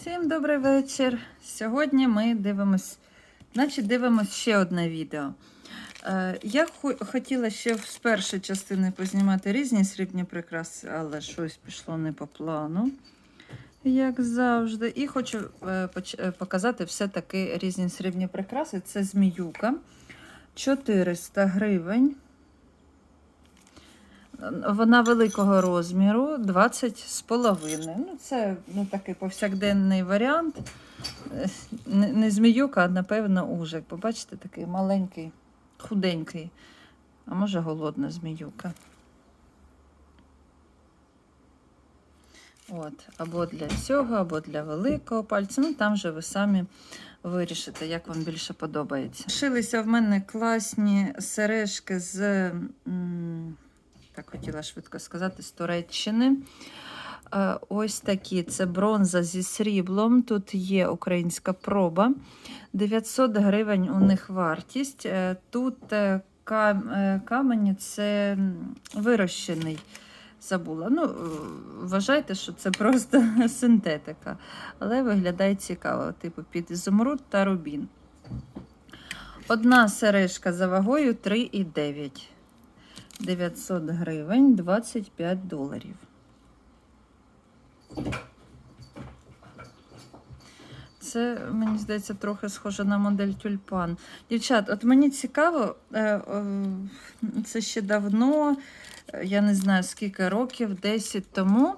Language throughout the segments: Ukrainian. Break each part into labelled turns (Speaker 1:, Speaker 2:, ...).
Speaker 1: Всім добрий вечір. Сьогодні ми дивимось, значить, дивимось ще одне відео. Е, я хотіла ще з першої частини познімати різні срібні прикраси, але щось пішло не по плану, як завжди. І хочу е, е, показати все-таки різні срібні прикраси. Це зміюка 400 гривень. Вона великого розміру, 20 з половиною. Ну, це ну, такий повсякденний варіант. Е, Не, не зміюка, а напевно, ужик. Побачите, такий маленький, худенький, а може голодна зміюка. От, або для цього, або для великого пальця. Ну, там же ви самі вирішите, як вам більше подобається. Шилися в мене класні сережки з. м, так хотіла швидко сказати, з Туреччини. Е, Ось такі. Це бронза зі сріблом. Тут є українська проба. 900 гривень у них вартість. Е, Тут е, кам- камені це вирощений. Забула. Ну, вважайте, що це просто синтетика, але виглядає цікаво, типу під ізумруд та рубін. Одна сережка за вагою 3,9. 900 гривень 25 доларів. Це, мені здається, трохи схоже на модель тюльпан. Дівчат, от мені цікаво, е, е, це ще давно, е, я не знаю скільки років, 10 тому,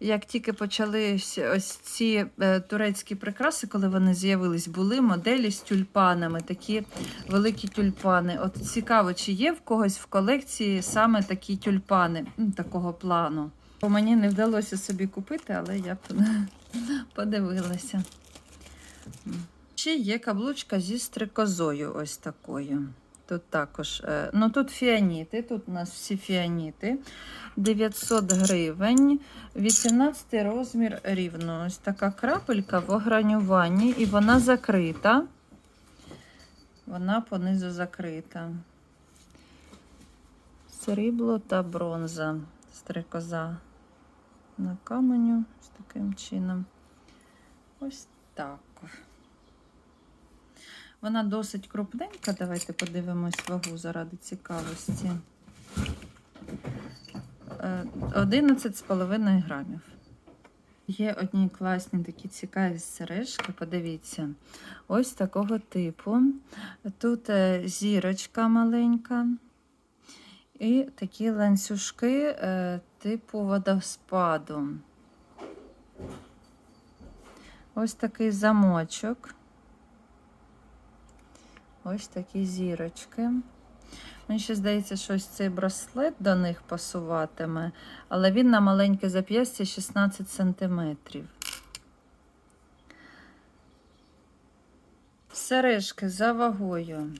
Speaker 1: як тільки почалися ось ці е, турецькі прикраси, коли вони з'явились, були моделі з тюльпанами, такі великі тюльпани. От цікаво, чи є в когось в колекції саме такі тюльпани такого плану. Бо мені не вдалося собі купити, але я подивилася. Ще є каблучка зі стрикозою, ось такою. Тут також, е, ну тут фіаніти, тут у нас всі фіаніти. 900 гривень, 18 розмір рівно. Ось така крапелька в огранюванні, і вона закрита. Вона понизу закрита. Срібло та бронза. Стрикоза на каменю з таким чином. Ось так. Вона досить крупненька. Давайте подивимось вагу заради цікавості. Е, 11,5 грамів. Є одні класні такі цікаві сережки, подивіться. Ось такого типу. Тут е, зірочка маленька. І такі ланцюжки е, типу водоспаду. Ось такий замочок. Ось такі зірочки. Мені ще здається, що ось цей браслет до них пасуватиме, але він на маленьке зап'ястя 16 сантиметрів. Сережки за вагою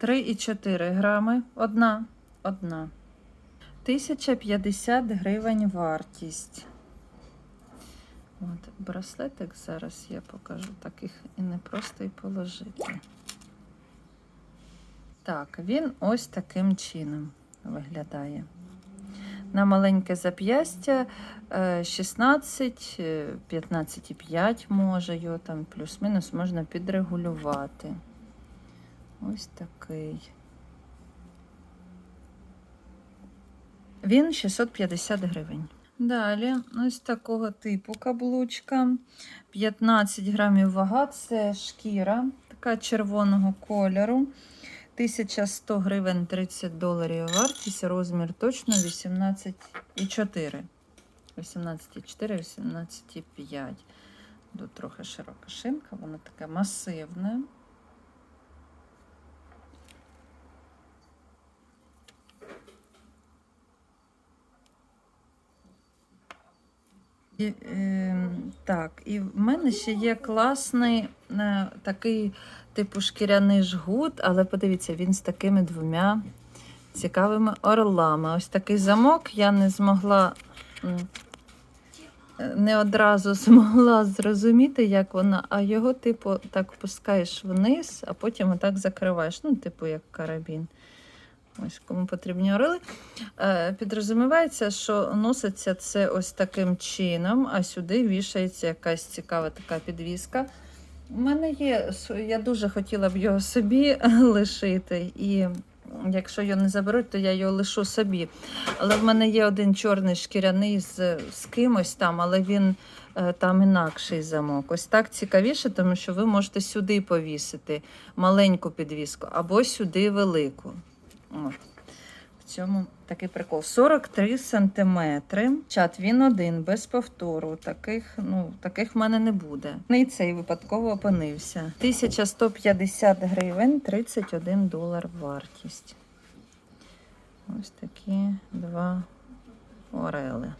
Speaker 1: 3,4 грами. Одна. Одна. 1050 гривень вартість. От, браслетик зараз я покажу, таких і не просто і положити. Так, він ось таким чином виглядає. На маленьке зап'ястя е, 16, е, 15,5 може його там плюс-мінус можна підрегулювати. Ось такий. Він 650 гривень. Далі, ось такого типу каблучка. 15 грамів вага, це шкіра, така червоного кольору. 1100 гривень 30 доларів вартість, розмір точно 18,4. 18,4, 18,5. Тут трохи широка шинка, вона така масивна. І, е, так, і в мене ще є класний е, такий типу шкіряний жгут, але подивіться, він з такими двома цікавими орлами. Ось такий замок я не змогла, е, не одразу змогла зрозуміти, як вона, а його, типу, так впускаєш вниз, а потім отак закриваєш. Ну, типу, як карабін. Ось кому потрібні орели. Е, підрозумівається, що носиться це ось таким чином, а сюди вішається якась цікава така підвіска. У мене є, я дуже хотіла б його собі лишити, і якщо його не заберуть, то я його лишу собі. Але в мене є один чорний шкіряний з, з кимось там, але він е, там інакший замок. Ось так цікавіше, тому що ви можете сюди повісити маленьку підвіску або сюди велику. От. В цьому такий прикол. 43 сантиметри. Чат він один, без повтору. Таких, ну, таких в мене не буде. І цей випадково опинився. 1150 гривень, 31 долар вартість. Ось такі два орели.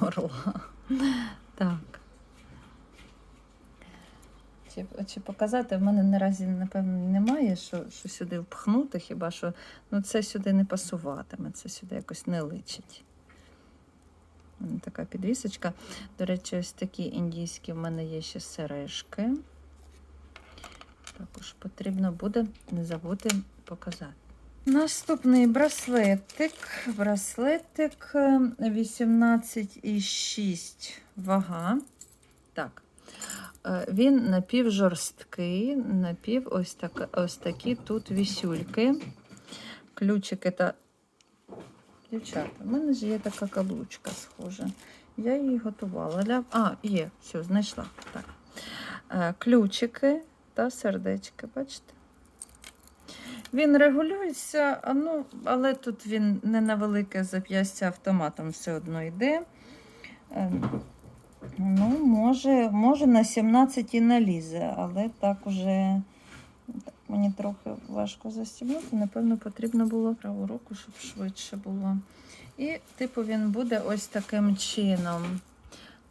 Speaker 1: Орла. Так. Чи, чи показати? В мене наразі, напевно, немає, що, що сюди впхнути, хіба що ну, це сюди не пасуватиме, це сюди якось не личить. Така підвісочка. До речі, ось такі індійські в мене є ще сережки. Також потрібно буде не забути показати. Наступний браслетик. Браслетик е, 18,6 вага. Так. Е, Він напівжорсткий, напів ось, так, ось такі тут вісюльки. Ключики та. Дівчата, в мене ж є така каблучка схожа. Я її готувала. Для... А, є, все, знайшла. Так. Е, Ключики та сердечки, бачите? Він регулюється, ну, але тут він не на велике зап'ястя автоматом все одно йде. Ну, може, може на 17 і налізе, але так уже мені трохи важко застібнути. Напевно, потрібно було праву руку, щоб швидше було. І, типу, він буде ось таким чином.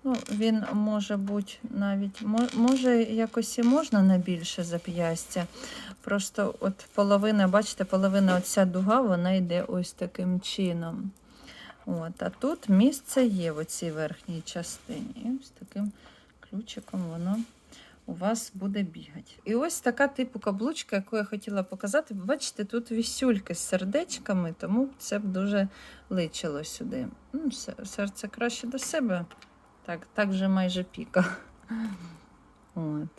Speaker 1: Ну, він може бути навіть, може, якось і можна на більше зап'ястя. Просто от половина, бачите, половина оця дуга, вона йде ось таким чином. От, а тут місце є в цій верхній частині. І ось таким ключиком воно у вас буде бігати. І ось така типу каблучка, яку я хотіла показати. Бачите, тут вісюльки з сердечками, тому це б дуже личило сюди. Ну, серце краще до себе. Так, так вже майже піка. От.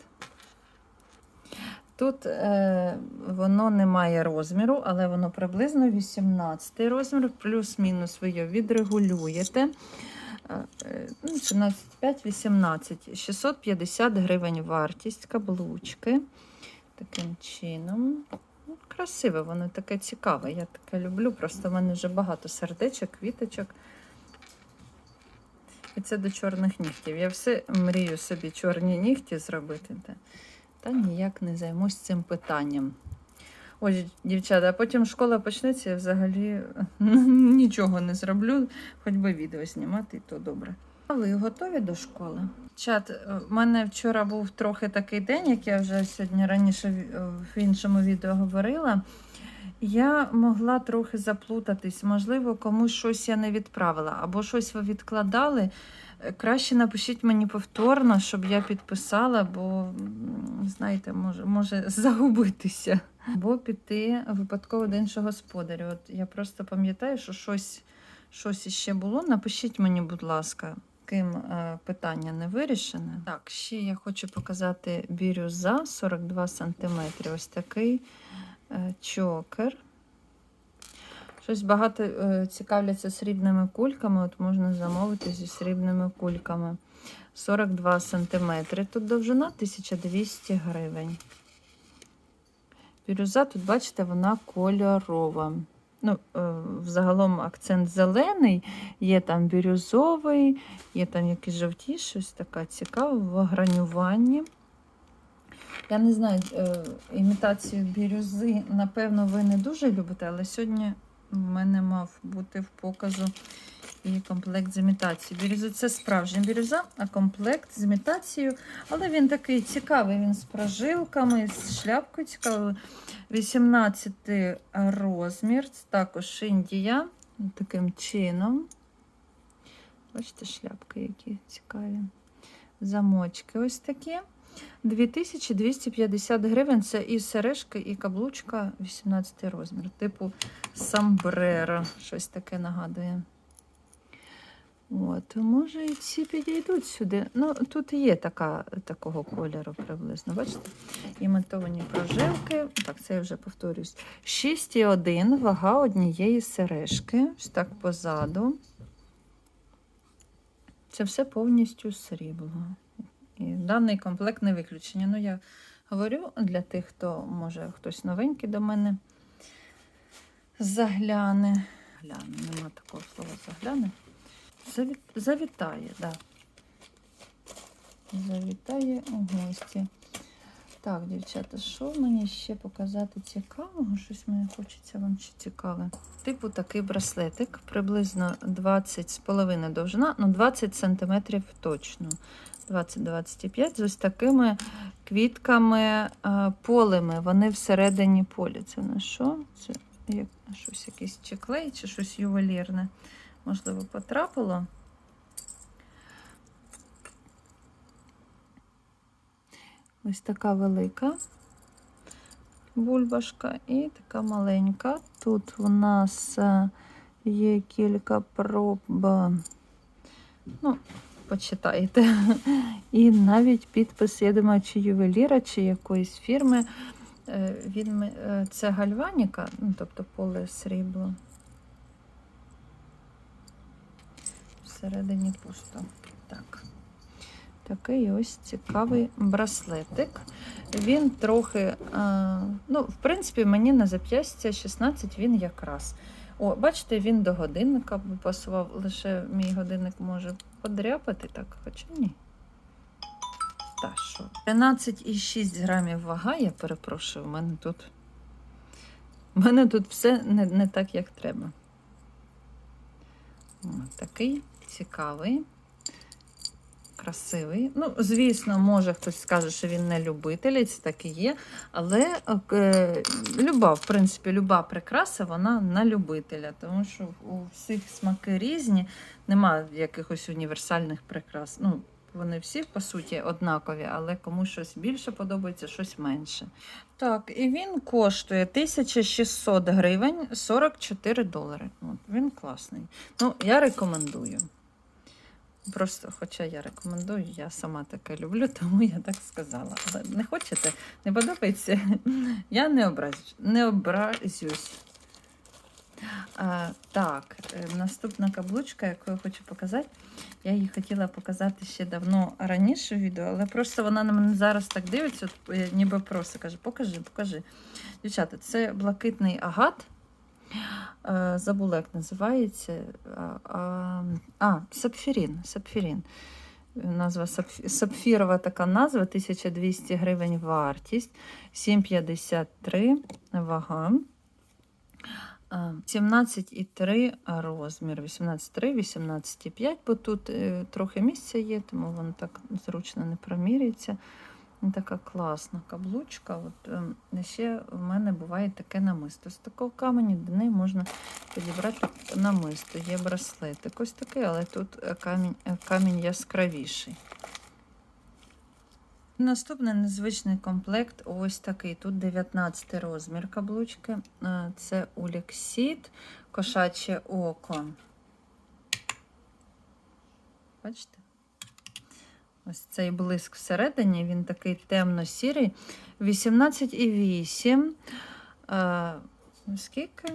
Speaker 1: Тут е, воно не має розміру, але воно приблизно 18 розмір, плюс-мінус ви його відрегулюєте. Е, е, ну, 17,5-18. 650 гривень вартість каблучки. Таким чином. Ну, красиве, воно таке цікаве. Я таке люблю. Просто в мене вже багато сердечок, квіточок. І це до чорних нігтів. Я все мрію собі чорні нігті зробити. Та, ніяк не займусь цим питанням. Ось, дівчата, а потім школа почнеться, я взагалі нічого не зроблю, хоч би відео знімати, і то добре. А ви готові до школи? Чат, е, в мене вчора був трохи такий день, як я вже сьогодні раніше е, в іншому відео говорила. Я могла трохи заплутатись. Можливо, комусь щось я не відправила, або щось ви відкладали. Краще напишіть мені повторно, щоб я підписала, бо, знаєте, може, може загубитися. Або піти випадково до іншого господаря. От я просто пам'ятаю, що щось, щось іще було. Напишіть мені, будь ласка, ким е, питання не вирішене. Так, ще я хочу показати бірюза 42 см. Ось такий е, чокер. Щось багато е, цікавляться срібними кульками. От можна замовити зі срібними кульками. 42 см. Тут довжина 1200 гривень. Бірюза, тут, бачите, вона кольорова. Ну, е, взагалом акцент зелений, є там бірюзовий, є там якийсь жовтіший, ось така цікава в гранюванні. Я не знаю, е, імітацію бірюзи, напевно, ви не дуже любите, але сьогодні в мене мав бути в показу і комплект з імітацією. Бірюзи це справжня бірюза, а комплект з імітацією. Але він такий цікавий, він з прожилками, з шляпкою цікавою. 18 розмір, також Індія. Таким чином. Бачите, шляпки, які цікаві. Замочки ось такі. 2250 гривень. Це і сережки, і каблучка 18 розмір. Типу самбрера. Щось таке нагадує. От, може, і ці підійдуть сюди. Ну, тут є така, такого кольору приблизно. Бачите? Імітовані прожилки. Так, це я вже повторюсь. 6,1 вага однієї сережки. Ось так позаду. Це все повністю срібло. І даний комплект не виключення. Ну, я говорю для тих, хто може хтось новенький до мене загляне. Гляне, нема такого слова загляне. Заві... Завітає, так. Да. Завітає у гості. Так, дівчата, що мені ще показати цікавого? Щось мені хочеться вам ще цікаве. Типу такий браслетик, приблизно 20 з половиною довжина, ну 20 см точно. 20-25 з ось такими квітками полими. Вони всередині полі. Це на що? Це як, щось якийсь чи клей, чи щось ювелірне. Можливо, потрапило. Ось така велика бульбашка і така маленька. Тут у нас е, є кілька проб. Ну, почитайте. І навіть підпис, я думаю, чи ювеліра, чи якоїсь фірми. Е, Він, е, це гальваніка, ну, тобто поле срібло. Всередині пусто. Так. Такий ось цікавий браслетик. Він трохи, е, ну, в принципі, мені на зап'ястя 16 він якраз. О, бачите, він до годинника пасував, лише мій годинник може подряпати, так, хоча ні. Та що? 13,6 грамів вага, я перепрошую, в мене тут. У мене тут все не, не так, як треба. О, такий цікавий, красивий. Ну, звісно, може хтось скаже, що він не любитель, це так і є. Але е, люба, в принципі, люба прикраса, вона на любителя, тому що у всіх смаки різні, нема якихось універсальних прикрас. Ну, вони всі, по суті, однакові, але комусь щось більше подобається, щось менше. Так, і він коштує 1600 гривень 44 долари. От, він класний. Ну, я рекомендую. Просто, хоча я рекомендую, я сама таке люблю, тому я так сказала. Але не хочете, не подобається, я не образюсь. Не образюсь. А, так, е, наступна каблучка, яку я хочу показати. Я її хотіла показати ще давно раніше в відео, але просто вона на мене зараз так дивиться, е, ніби просто каже, покажи, покажи. Дівчата, це блакитний агат. Е, Забула, як називається. А, сапфірін. сапфірін. Назва сапфірова така назва, 1200 гривень вартість, 7,53 вага. 17,3 розмір, 18,3, 18,5, бо тут е, трохи місця є, тому воно так зручно не промірюється. Така класна каблучка. От, ем, ще в мене буває таке намисто. З такого каменю до неї можна підібрати намисто. Є браслетик ось такий, але тут е, камінь, е, камінь яскравіший. Наступний незвичний комплект ось такий. Тут 19 розмір каблучки. Е, Це Уліксіт, кошаче око. Бачите? Ось цей блиск всередині, він такий темно-сірий. 18,8. Е, Скільки?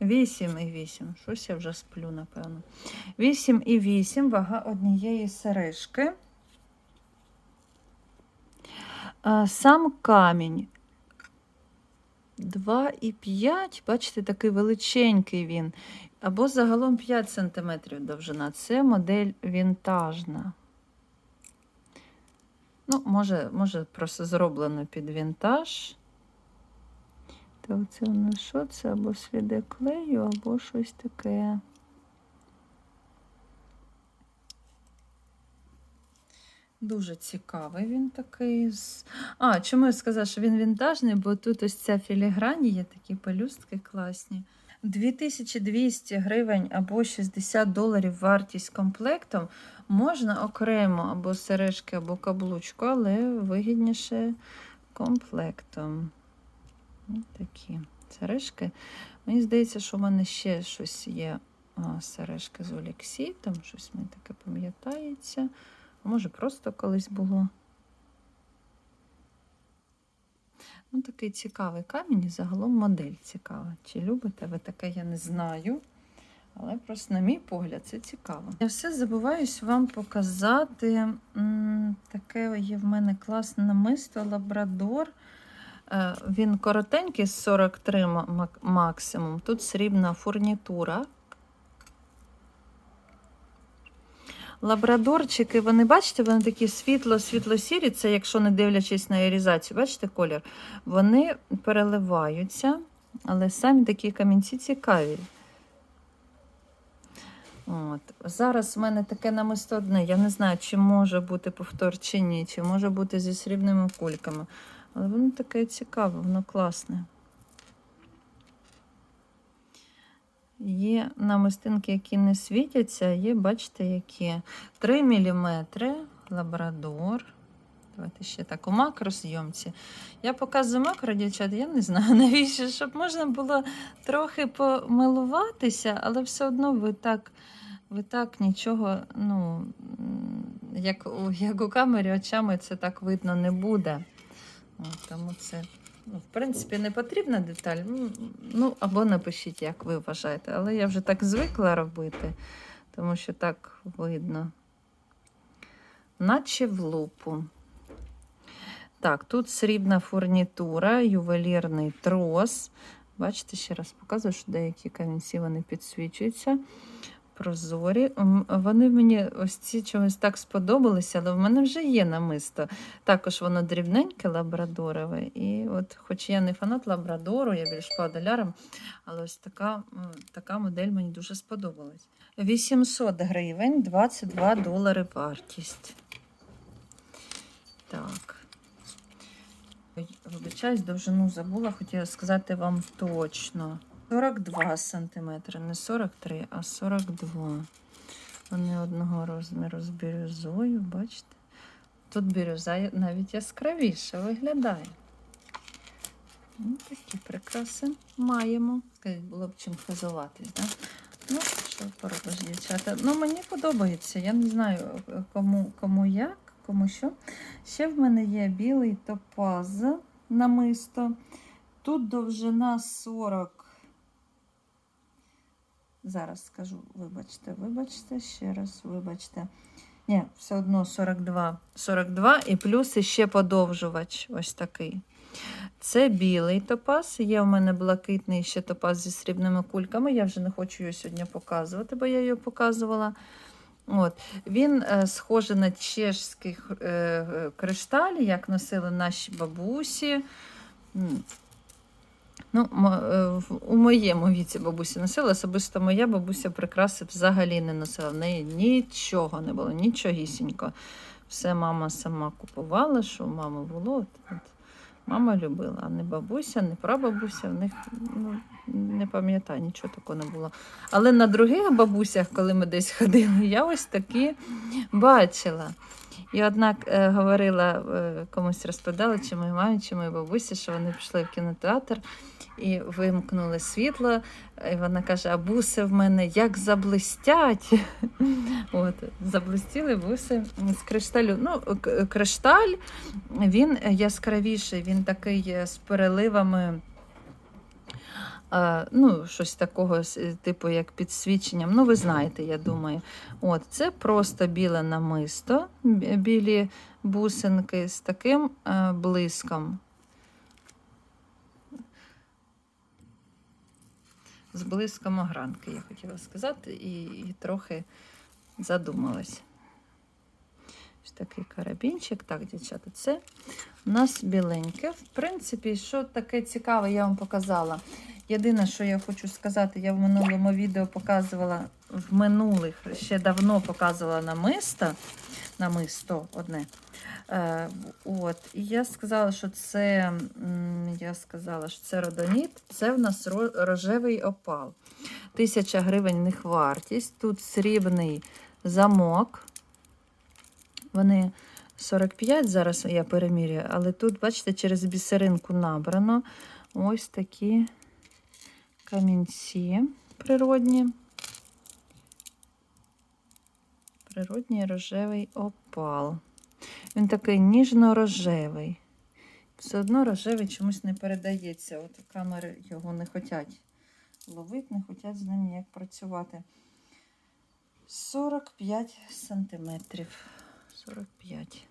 Speaker 1: 8,8. Щось я вже сплю, напевно. 8,8 вага однієї сережки. Сам камінь 2,5, бачите, такий величенький він. Або загалом 5 см довжина. Це модель вінтажна. Ну, може, може просто зроблено під вінтаж. Так, це у нас що? Це або сліди клею, або щось таке. Дуже цікавий він такий. А, чому я сказала, що він вінтажний, бо тут ось ця філіграні є такі пелюстки класні. 2200 гривень або 60 доларів вартість комплектом можна окремо або сережки, або каблучку, але вигідніше комплектом. Такі сережки. Мені здається, що в мене ще щось є. А, сережки з Олексій, там щось мені таке пам'ятається. Може, просто колись було. Ну, такий цікавий камінь і загалом модель цікава. Чи любите ви таке, я не знаю. Але просто, на мій погляд, це цікаво. Я все забуваюсь вам показати. Таке є в мене класне намисто Лабрадор. Е, Він коротенький, з 43 максимум. Тут срібна фурнітура. Лабрадорчики, вони бачите, вони такі світло-світло-сірі, це якщо не дивлячись на аерізацію, бачите колір? Вони переливаються, але самі такі камінці цікаві. От. Зараз в мене таке намисто одне. Я не знаю, чи може бути повтор чи ні, чи може бути зі срібними кульками. Але воно таке цікаве, воно класне. Є намистинки, які не світяться, є, бачите, які 3 мм лабрадор. Давайте ще так у макрозйомці. Я показую макро, дівчат, я не знаю навіщо, щоб можна було трохи помилуватися, але все одно ви так, ви так нічого, ну, як як у камері очами це так видно не буде. От, тому це, в принципі, не потрібна деталь. Ну, або напишіть, як ви вважаєте. Але я вже так звикла робити, тому що так видно. Наче в лупу. Так, тут срібна фурнітура, ювелірний трос. Бачите, ще раз показую, що деякі камінці вони підсвічуються. Прозорі. Вони мені ось ці чогось так сподобалися, але в мене вже є намисто. Також воно дрібненьке лабрадорове. І от, хоч я не фанат лабрадору, я більш по долярам, але ось така, така модель мені дуже сподобалась. 800 гривень, 22 долари вартість. Так. Вибачаюсь, довжину забула, хотіла сказати вам точно. 42 сантиметри, не 43, а 42. Вони одного розміру з бірюзою, бачите? Тут бірюза навіть яскравіше виглядає. Ну, такі прикраси маємо. Було б чим хизуватись, да? Ну, що поробиш, дівчата? Ну, мені подобається. Я не знаю, кому, кому як, кому що. Ще в мене є білий топаз намисто. Тут довжина 40. Зараз скажу, вибачте, вибачте, ще раз, вибачте. Ні, все одно 42. 42 і плюс іще подовжувач. Ось такий. Це білий топаз. Є у мене блакитний ще топаз зі срібними кульками. Я вже не хочу його сьогодні показувати, бо я його показувала. От. Він е, схожий на чешський е, е, кришталь, як носили наші бабусі. Ну, е, в- у моєму віці бабусі носила, особисто моя бабуся прикраси взагалі не носила. В неї нічого не було, нічогісінько. Все мама сама купувала, що у мами було. Мама любила, а не бабуся, не прабабуся, в них ну, не пам'ятаю, нічого такого не було. Але на других бабусях, коли ми десь ходили, я ось такі бачила. І однак е, говорила, е, комусь розповідала, чи моїй мамі, чи моїй бабусі, що вони пішли в кінотеатр і вимкнули світло. І вона каже: а буси в мене як заблистять. От, заблистіли буси з кришталю. Ну, кришталь він яскравіший, він такий з переливами. Ну, щось такого, типу, як підсвіченням. Ну, ви знаєте, я думаю. От, це просто біле намисто, білі бусинки з таким е, блиском. З блиском огранки, я хотіла сказати, і, і трохи задумалась. Такий карабінчик. Так, дівчата, це у нас біленьке. В принципі, що таке цікаве, я вам показала. Єдине, що я хочу сказати, я в минулому відео показувала в минулих ще давно показувала намисто, намисто одне. Е, от, і я сказала, що це, я сказала, що це родоніт, це в нас рожевий опал. Тисяча гривень в них вартість. Тут срібний замок. Вони 45 зараз я перемірюю, але тут, бачите, через бісеринку набрано ось такі камінці природні. Природній рожевий опал. Він такий ніжно-рожевий. Все одно рожевий чомусь не передається. От камери його не хочуть ловити, не хочуть з ним ніяк працювати. 45 сантиметрів. 45.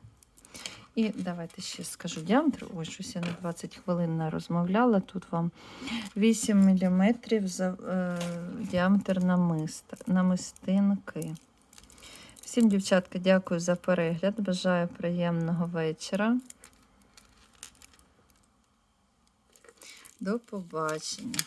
Speaker 1: І давайте ще скажу діаметр. Ой, щось я на 20 хвилин не розмовляла. Тут вам 8 мм за, е, діаметр намиста, намистинки. Всім, дівчатка, дякую за перегляд. Бажаю приємного вечора. До побачення.